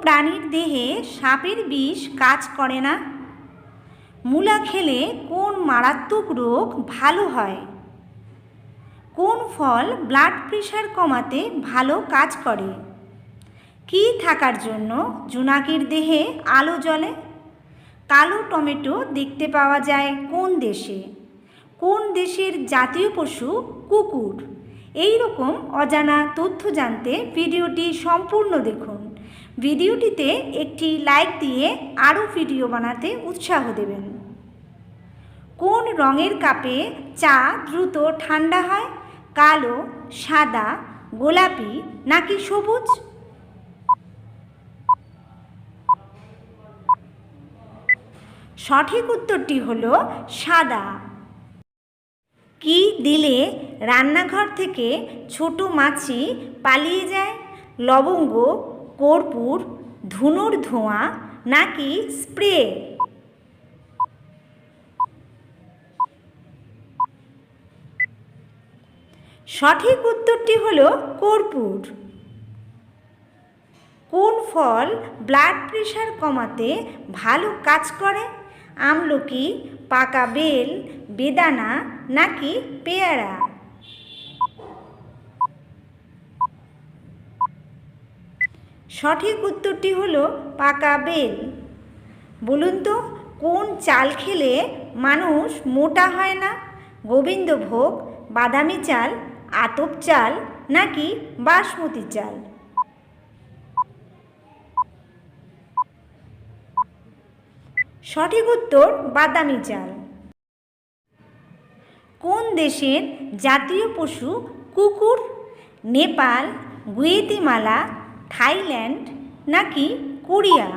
প্রাণীর দেহে সাপের বিষ কাজ করে না। মূলা খেলে কোন মারাত্মক রোগ ভালো হয়? কোন ফল ব্লাড প্রেশার কমাতে ভালো কাজ করে? কি থাকার জন্য জোনাকির দেহে আলো জ্বলে? কালো টমেটো দেখতে পাওয়া যায় কোন দেশে? কোন দেশের জাতীয় পশু কুকুর? এই রকম অজানা তথ্য জানতে ভিডিওটি সম্পূর্ণ দেখুন। ভিডিওটিতে একটি লাইক দিয়ে আরও ভিডিও বানাতে উৎসাহ দেবেন। কোন রঙের কাপে চা দ্রুত ঠান্ডা হয়, কালো, সাদা, গোলাপি নাকি সবুজ? সঠিক উত্তরটি হলো সাদা। কি দিলে রান্নাঘর থেকে ছোট মাছি পালিয়ে যায়? লবঙ্গ কর্পূর, ধুনুর ধোঁয়া নাকি স্প্রে? সঠিক উত্তরটি হল কর্পূর। কোন ফল ব্লাড প্রেশার কমাতে ভালো কাজ করে? আমলকি, পাকা বেল, বেদানা নাকি পেয়ারা? সঠিক উত্তরটি হলো পাকা বেল। বলুন তো, কোন চাল খেলে মানুষ মোটা হয় না? গোবিন্দভোগ, বাদামি চাল, আতপ চাল নাকি বাসমতি চাল? সঠিক উত্তর, বাদামি চাল। কোন দেশের জাতীয় পশু কুকুর? নেপাল, গুয়েতিমালা থাইল্যান্ড নাকি কোরিয়া?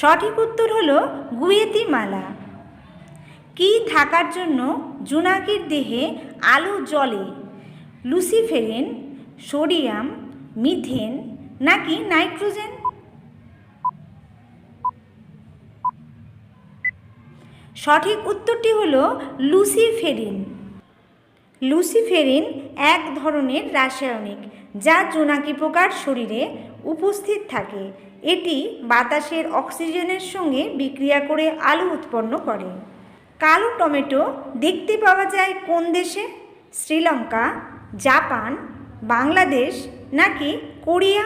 সঠিক উত্তর হলো গুয়েতিমালা। কি থাকার জন্য জোনাকির দেহে আলো জ্বলে? লুসিফেরিন, সোডিয়াম, মিথেন নাকি নাইট্রোজেন? সঠিক উত্তরটি হলো লুসিফেরিন। লুসিফেরিন এক ধরনের রাসায়নিক, যা জোনাকি পোকার শরীরে উপস্থিত থাকে। এটি বাতাসের অক্সিজেনের সঙ্গে বিক্রিয়া করে আলু উৎপন্ন করে। কালো টমেটো দেখতে পাওয়া যায় কোন দেশে? শ্রীলঙ্কা, জাপান, বাংলাদেশ নাকি কোরিয়া?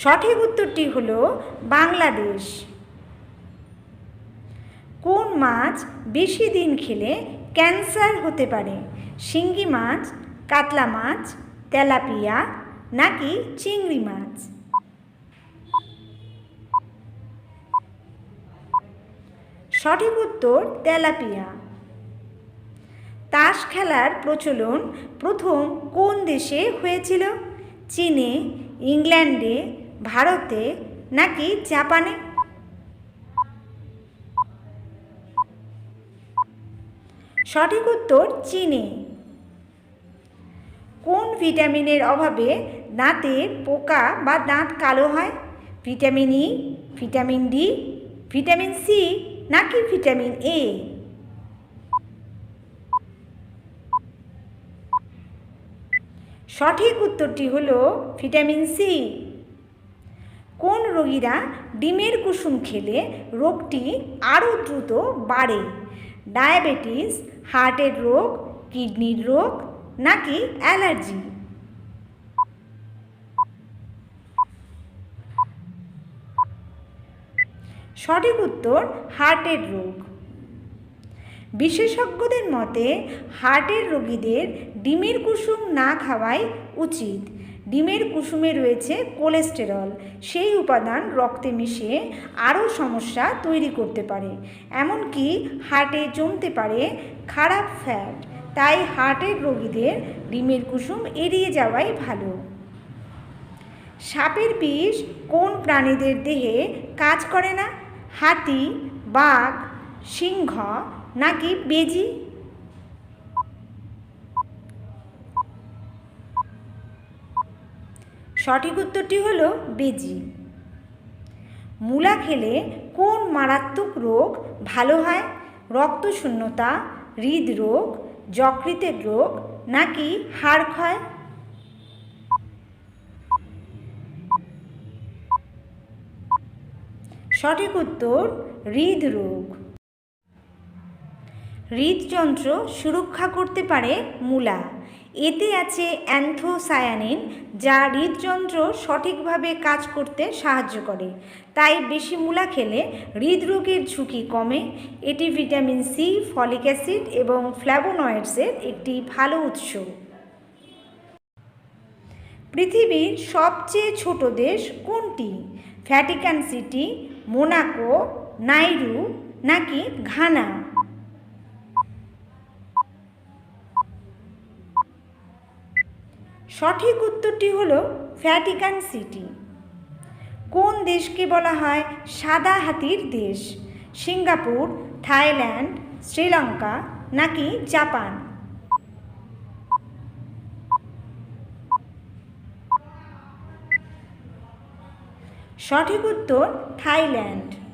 সঠিক উত্তরটি হলো বাংলাদেশ। মাছ বেশি দিন খেলে ক্যান্সার হতে পারে। শিঙ্গি মাছ, কাতলা মাছ, তেলাপিয়া নাকি চিংড়ি মাছ? সঠিক উত্তর তেলাপিয়া। তাস খেলার প্রচলন প্রথম কোন দেশে হয়েছিল? চীনে, ইংল্যান্ডে, ভারতে নাকি জাপানে? সঠিক উত্তর চিনি। কোন ভিটামিনের অভাবে দাঁতে পোকা বা দাঁত কালো হয়? Vitamin E, vitamin D, vitamin C নাকি ভিটামিন এ? সঠিক উত্তরটি হলো ভিটামিন সি। কোন রোগীরা ডিমের কুসুম খেলে রোগটি আরও দ্রুত বাড়ে? ডায়াবেটিস, হার্টের রোগ, কিডনির রোগ নাকি অ্যালার্জি? সঠিক উত্তর, হার্টের রোগ। বিশেষজ্ঞদের মতে, হার্টের রোগীদের ডিমের কুসুম না খাওয়াই উচিত। ডিমের কুসুমে রয়েছে কোলেস্টেরল। সেই উপাদান রক্তে মিশে আরও সমস্যা তৈরি করতে পারে। এমনকি হার্টে জমতে পারে খারাপ ফ্যাট। তাই হার্টের রোগীদের ডিমের কুসুম এড়িয়ে যাওয়াই ভালো। সাপের বিষ কোন প্রাণীদের দেহে কাজ করে না? হাতি, বাঘ, সিংহ নাকি বেজি? সঠিক উত্তরটি হলো বেজি। মূলা খেলে কোন মারাত্মক রোগ ভালো হয়? রক্তশূন্যতা, হৃদরোগ, যকৃতের রোগ নাকি হাড় ক্ষয়? সঠিক উত্তর, হৃদরোগ। হৃদযন্ত্র সুরক্ষা করতে পারে মূলা। এতে আছে অ্যান্থোসায়ানিন, যা হৃদযন্ত্র সঠিকভাবে কাজ করতে সাহায্য করে। তাই বেশি মূলা খেলে হৃদরোগের ঝুঁকি কমে। এটি ভিটামিন সি, ফলিক অ্যাসিড এবং ফ্ল্যাভোনয়েডসের একটি ভালো উৎস। পৃথিবীর সবচেয়ে ছোট দেশ কোনটি? ভ্যাটিকান সিটি, মোনাকো, নাইরু নাকি ঘানা? সঠিক উত্তরটি হল ভ্যাটিকান সিটি। কোন দেশকে বলা হয় সাদা হাতির দেশ? সিঙ্গাপুর, থাইল্যান্ড, শ্রীলঙ্কা নাকি জাপান? সঠিক উত্তর থাইল্যান্ড।